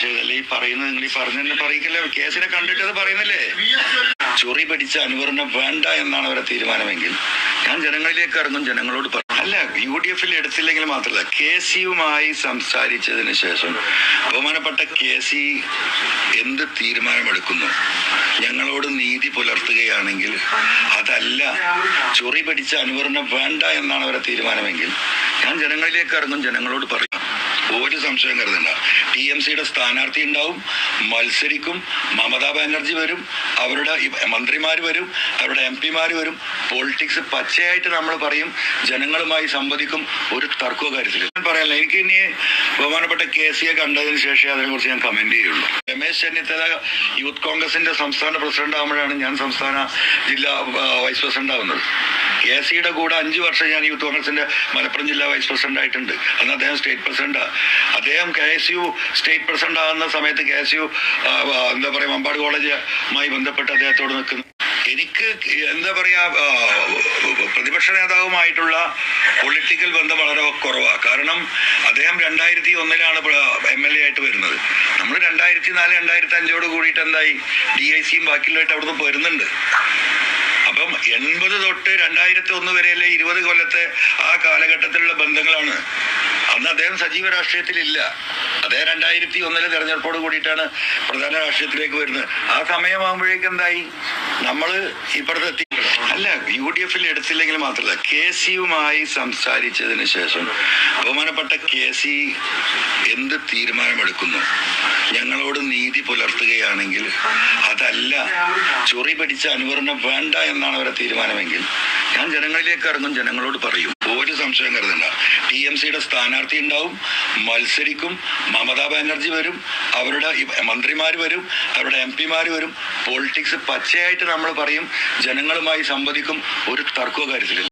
സംശയമല്ല ഈ പറയുന്നത്? നിങ്ങൾ ഈ പറഞ്ഞെന്നെ പറയിക്കല്ലേ? കേസിനെ കണ്ടിട്ട് അത് പറയുന്നില്ലേ? ചൊറി പിടിച്ച അനുവറിനെ വേണ്ട എന്നാണ് അവരുടെ തീരുമാനമെങ്കിൽ ഞാൻ ജനങ്ങളിലേക്ക് ഇറങ്ങും ജനങ്ങളോട് പറയും അല്ല യു ഡി എഫിൽ എടുത്തില്ലെങ്കിൽ മാത്രമല്ല കെ സിയുമായി സംസാരിച്ചതിന് ശേഷം ബഹുമാനപ്പെട്ട കെ സി എന്ത് തീരുമാനമെടുക്കുന്നു? ഞങ്ങളോട് നീതി പുലർത്തുകയാണെങ്കിൽ അതല്ല ചൊറി പിടിച്ച അനുവറിനെ വേണ്ട എന്നാണ് അവരുടെ തീരുമാനമെങ്കിൽ ഞാൻ ജനങ്ങളിലേക്ക് ഇറങ്ങും ജനങ്ങളോട് പറയും. ഒരു സംശയം കരുതണ്ട. ടി എം സിയുടെ സ്ഥാനാർത്ഥി ഉണ്ടാവും മത്സരിക്കും മമതാ ബാനർജി വരും അവരുടെ മന്ത്രിമാർ വരും അവരുടെ എം പിമാർ വരും. പൊളിറ്റിക്സ് പച്ചയായിട്ട് നമ്മൾ പറയും ജനങ്ങളുമായി സംവദിക്കും ഒരു തർക്കവും കാര്യത്തിൽ. ഞാൻ പറയാനില്ല എനിക്ക് ഇനി ബഹുമാനപ്പെട്ട കെ സിയെ കണ്ടതിന് ശേഷം അതിനെക്കുറിച്ച് ഞാൻ കമന്റ് ചെയ്യുള്ളൂ. രമേശ് ചെന്നിത്തല യൂത്ത് കോൺഗ്രസിന്റെ സംസ്ഥാന പ്രസിഡന്റ് ആകുമ്പോഴാണ് ഞാൻ സംസ്ഥാന ജില്ലാ വൈസ് പ്രസിഡന്റ് ആവുന്നത്. കെ സിയുടെ കൂടെ അഞ്ച് വർഷം ഞാൻ യൂത്ത് കോൺഗ്രസിന്റെ മലപ്പുറം ജില്ലാ വൈസ് പ്രസിഡന്റ് ആയിട്ടുണ്ട്. അന്ന് അദ്ദേഹം സ്റ്റേറ്റ് പ്രസിഡന്റ്. അദ്ദേഹം K S U state president ആകുന്ന സമയത്ത് കെ എസ് യു എന്താ പറയാ മമ്പാട് കോളേജുമായി ബന്ധപ്പെട്ട് അദ്ദേഹത്തോട് നിൽക്കുന്നു. എനിക്ക് എന്താ പറയാ പ്രതിപക്ഷ നേതാവുമായിട്ടുള്ള പൊളിറ്റിക്കൽ ബന്ധം വളരെ കുറവാണ് കാരണം അദ്ദേഹം രണ്ടായിരത്തി ഒന്നിലാണ് എം എൽ എ ആയിട്ട് വരുന്നത്. നമ്മൾ രണ്ടായിരത്തി നാല് രണ്ടായിരത്തി അഞ്ചോട് കൂടിയിട്ട് എന്തായി? ഡി ഐ സിയും ബാക്കിയുള്ളതായിട്ട് അവിടുന്ന് വരുന്നുണ്ട്. എൺപത് തൊട്ട് രണ്ടായിരത്തി ഒന്ന് വരെയല്ലേ ഇരുപത് കൊല്ലത്തെ ആ കാലഘട്ടത്തിലുള്ള ബന്ധങ്ങളാണ്. അന്ന് അദ്ദേഹം സജീവ രാഷ്ട്രീയത്തിലില്ല. അദ്ദേഹം രണ്ടായിരത്തി ഒന്നിലെ തെരഞ്ഞെടുപ്പോട് കൂടിയിട്ടാണ് പ്രധാന രാഷ്ട്രീയത്തിലേക്ക് വരുന്നത്. ആ സമയമാകുമ്പോഴേക്ക് എന്തായി? നമ്മൾ ഇപ്പുറത്തെത്തി അല്ല യു ഡി എഫിൽ എടുത്തില്ലെങ്കിൽ മാത്രമല്ല കെ സിയുമായി സംസാരിച്ചതിന് ശേഷം ബഹുമാനപ്പെട്ട കെ സി എന്ത് തീരുമാനമെടുക്കുന്നു? ഞങ്ങളോട് നീതി പുലർത്തുകയാണെങ്കിൽ അതല്ല ചൊറി പിടിച്ച അനുവറിനെ വേണ്ട എന്നാണ് അവരുടെ തീരുമാനമെങ്കിൽ ഞാൻ ജനങ്ങളിലേക്ക് ഇറങ്ങും ജനങ്ങളോട് പറയും. ഒരു സംശയം കരുതണ്ട. ടി എം സിയുടെ സ്ഥാനാർത്ഥി ഉണ്ടാവും മത്സരിക്കും മമതാ ബാനർജി വരും അവരുടെ മന്ത്രിമാർ വരും അവരുടെ എം പിമാർ വരും. പൊളിറ്റിക്സ് പച്ചയായിട്ട് നമ്മൾ പറയും ജനങ്ങളുമായി സംവദിക്കും ഒരു തർക്കവും കാര്യത്തിലില്ല.